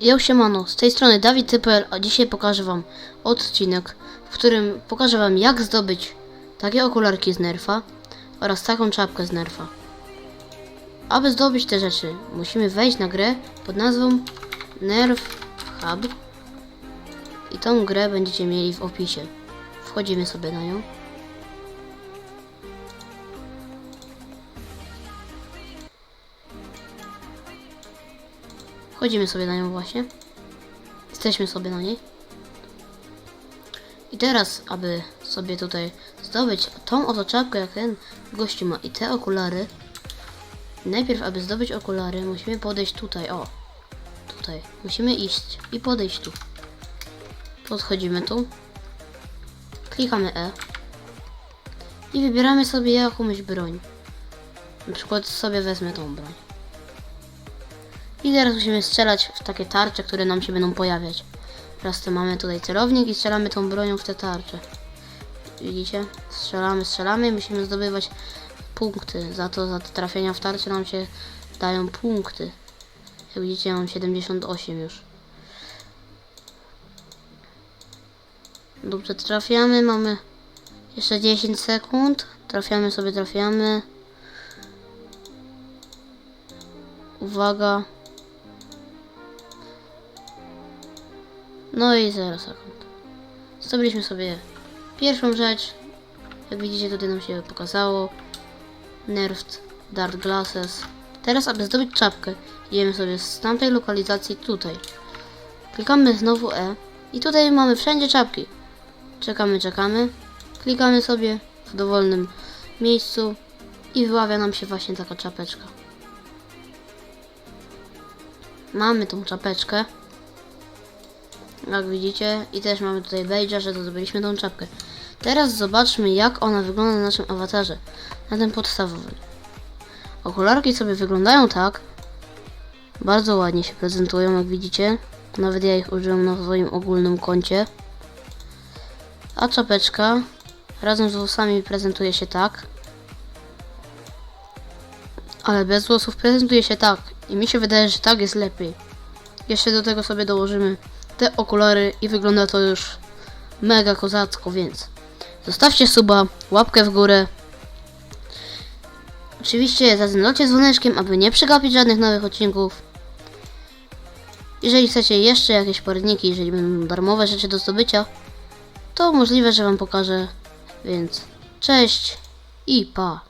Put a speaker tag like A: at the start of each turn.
A: Jo siemano, z tej strony Dawid Typel, a dzisiaj pokażę wam odcinek, w którym pokażę wam jak zdobyć takie okularki z Nerfa oraz taką czapkę z Nerfa. Aby zdobyć te rzeczy, musimy wejść na grę pod nazwą Nerf Hub i tą grę będziecie mieli w opisie. Wchodzimy sobie na nią. Wchodzimy sobie na nią właśnie. Jesteśmy sobie na niej. I teraz, aby sobie tutaj zdobyć tą oto czapkę, jak ten gościu ma i te okulary, najpierw, aby zdobyć okulary, musimy podejść tutaj, o. Tutaj. Musimy iść i podejść tu. Podchodzimy tu. Klikamy E. I wybieramy sobie jakąś broń. Na przykład sobie wezmę tą broń. I teraz musimy strzelać w takie tarcze, które nam się będą pojawiać. Teraz to mamy tutaj celownik i strzelamy tą bronią w te tarcze. Widzicie? Strzelamy, strzelamy i musimy zdobywać punkty. Za to, za te trafienia w tarcze nam się dają punkty. Jak widzicie, mam 78 już. Dobrze, trafiamy, mamy jeszcze 10 sekund. Trafiamy sobie, trafiamy. Uwaga. No i 0 sekund. Zdobyliśmy sobie pierwszą rzecz. Jak widzicie tutaj nam się pokazało. Nerfed Dart Glasses. Teraz aby zdobyć czapkę idziemy sobie z tamtej lokalizacji tutaj. Klikamy znowu E i tutaj mamy wszędzie czapki. Czekamy, czekamy. Klikamy sobie w dowolnym miejscu i wyławia nam się właśnie taka czapeczka. Mamy tą czapeczkę. Jak widzicie, i też mamy tutaj badge'a, że zdobyliśmy tą czapkę. Teraz zobaczmy, jak ona wygląda na naszym awatarze, na tym podstawowym. Okularki sobie wyglądają tak. Bardzo ładnie się prezentują, jak widzicie. Nawet ja ich użyłem na swoim ogólnym koncie. A czapeczka razem z włosami prezentuje się tak. Ale bez włosów prezentuje się tak. I mi się wydaje, że tak jest lepiej. Jeszcze do tego sobie dołożymy te okulary i wygląda to już mega kozacko, więc zostawcie suba, łapkę w górę. Oczywiście zaznaczacie dzwoneczkiem, aby nie przegapić żadnych nowych odcinków. Jeżeli chcecie jeszcze jakieś poradniki, jeżeli będą darmowe rzeczy do zdobycia, to możliwe, że Wam pokażę. Więc cześć i pa!